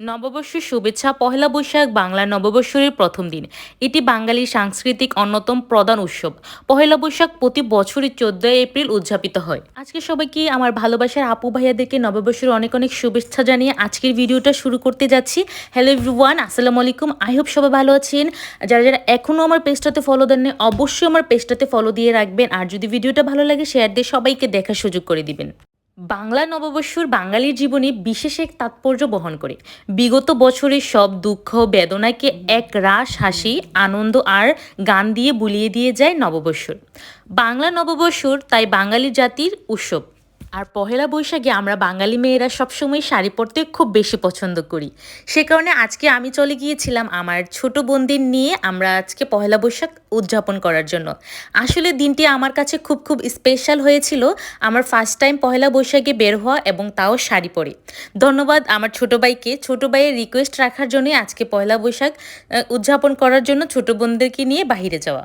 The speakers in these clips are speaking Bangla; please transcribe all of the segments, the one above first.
নববর্ষের শুভেচ্ছা, পহেলা বৈশাখ, বাংলা নববর্ষের প্রথম দিন। এটি বাঙালির সাংস্কৃতিক অন্যতম প্রধান উৎসব। পহেলা বৈশাখ প্রতি বছরই চোদ্দই এপ্রিল উদযাপিত হয়। আজকে সবাইকে আমার ভালোবাসার আপু ভাইয়াদেরকে নববর্ষের অনেক অনেক শুভেচ্ছা জানিয়ে আজকের ভিডিওটা শুরু করতে যাচ্ছি। হ্যালো এভরিওয়ান আসসালামু আলাইকুম। আই হোপ সবাই ভালো আছেন। যারা যারা এখনও আমার পেজটাতে ফলো দেননি, অবশ্যই আমার পেজটাতে ফলো দিয়ে রাখবেন। আর যদি ভিডিওটা ভালো লাগে শেয়ার দিয়ে সবাইকে দেখার সুযোগ করে দিবেন। বাংলা নববর্ষর বাঙালির জীবনে বিশেষ এক তাৎপর্য বহন করে। বিগত বছরের সব দুঃখ, বেদনাকে এক রাস হাসি, আনন্দ আর গান দিয়ে বুলিয়ে দিয়ে যায় নববর্ষর। বাংলা নববর্ষর তাই বাঙালি জাতির উৎসব। আর পহেলা বৈশাখে আমরা বাঙালি মেয়েরা সবসময় শাড়ি পরতে খুব বেশি পছন্দ করি। সে কারণে আজকে আমি চলে গিয়েছিলাম আমার ছোট বোনদের নিয়ে আমরা আজকে পহেলা বৈশাখ উদযাপন করার জন্য। আসলে দিনটি আমার কাছে খুব খুব স্পেশাল হয়েছিল। আমার ফার্স্ট টাইম পহেলা বৈশাখে বের হওয়া এবং তাও শাড়ি পরে। ধন্যবাদ আমার ছোট ভাইকে। ছোট ভাইয়ের রিকোয়েস্ট রাখার জন্যই আজকে পয়লা বৈশাখ উদযাপন করার জন্য ছোট বোনদেরকে নিয়ে বাইরে যাওয়া।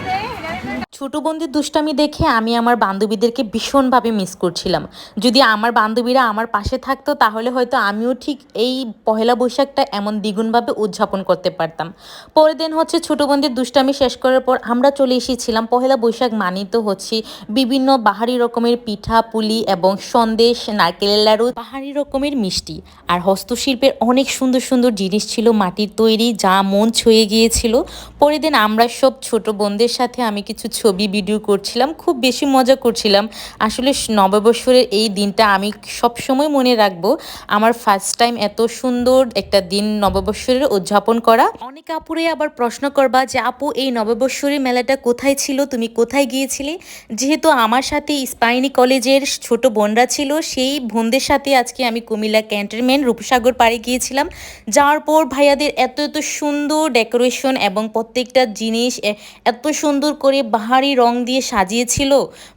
ছোট বোনদের দুষ্টামি দেখে আমি আমার বান্ধবীদেরকে ভীষণভাবে মিস করছিলাম। যদি আমার বান্ধবীরা আমার পাশে থাকতো, তাহলে হয়তো আমিও ঠিক এই পহেলা বৈশাখটা এমন দ্বিগুণভাবে উদযাপন করতে পারতাম। পরের দিন হচ্ছে ছোট বোনদের দুষ্টামি শেষ করার পর আমরা চলে এসেছিলাম। পহেলা বৈশাখ মানিত হচ্ছে বিভিন্ন বাহারি রকমের পিঠা, পুলি এবং সন্দেশ, নারকেলের লাড়ু, বাহারি রকমের মিষ্টি। আর হস্তশিল্পের অনেক সুন্দর সুন্দর জিনিস ছিল, মাটির তৈরি যা মন ছুঁয়ে গিয়েছিল। পরের দিন আমরা সব ছোট বোনদের সাথে আমি কিছু ছবি ভিডিও করছিলাম, খুব বেশি মজা করছিলাম। আসলে নববর্ষের এই দিনটা আমি সব সময় মনে রাখব, আমার ফার্স্ট টাইম এত সুন্দর একটা দিন নববর্ষের উদযাপন করা। অনেক আপুরে আবার প্রশ্ন করবা যে, আপু, এই নববর্ষের মেলাটা কোথায় ছিল? তুমি কোথায় গিয়েছিলে? যেহেতু আমার সাথে স্পাইনি কলেজের ছোট বোনরা ছিল, সেই বোনদের সাথে আজকে আমি কুমিল্লা ক্যান্টনমেন্ট রূপসাগর পাড়ে গিয়েছিলাম। যাওয়ার পর ভাইয়াদের এত এত সুন্দর ডেকোরেশন এবং প্রত্যেকটা জিনিস এত সুন্দর করে বাহারি রং দিয়ে সাজিয়েছিল।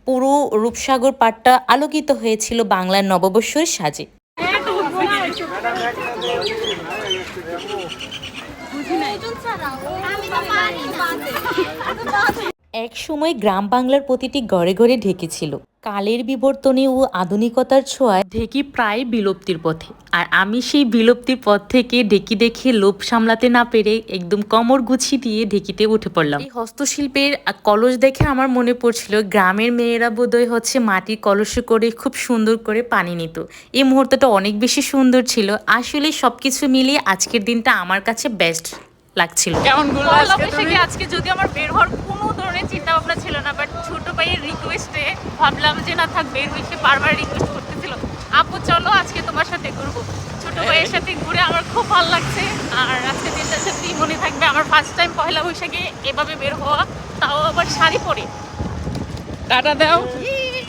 পুরো রূপসাগর পাটটা আলোকিত হয়েছিল বাংলার নববর্ষের সাজে। এক সময় গ্রাম বাংলার প্রতিটি ঘরে ঘরে ঢেকেছিল। কালের বিবর্তনে ও আধুনিকতার ছোঁয়ায় ঢেকি প্রায় বিলুপ্তির পথে। আর আমি সেই বিলুপ্তির পথ থেকে ঢেকি দেখে লোভ সামলাতে না পেরে একদম কমর গুছিয়ে দিয়ে ঢেকিতে উঠে পড়লাম। এই হস্তশিল্পের কলস দেখে আমার মনে পড়ছিল গ্রামের মেয়েরা বোধহয় হচ্ছে মাটির কলসে করে খুব সুন্দর করে পানি নিত। এই মুহূর্তটা অনেক বেশি সুন্দর ছিল। আসলে সব কিছু মিলিয়ে আজকের দিনটা আমার কাছে বেস্ট লাগছিল। কেমন আজকে যদি আমার বের হওয়ার ভাবলাম যে না থাক বের হয়েছে বারবার রিকোয়েস্ট করতেছিল। আপু চলো আজকে তোমার সাথে ঘুরবো। ছোট ভাইয়ের সাথে ঘুরে আমার খুব ভালো লাগছে। আর আজকে দিনটা সত্যি মনে থাকবে আমার ফার্স্ট টাইম পয়লা বৈশাখে এভাবে বের হওয়া তাও আবার শাড়ি পরে। টাটা দাও।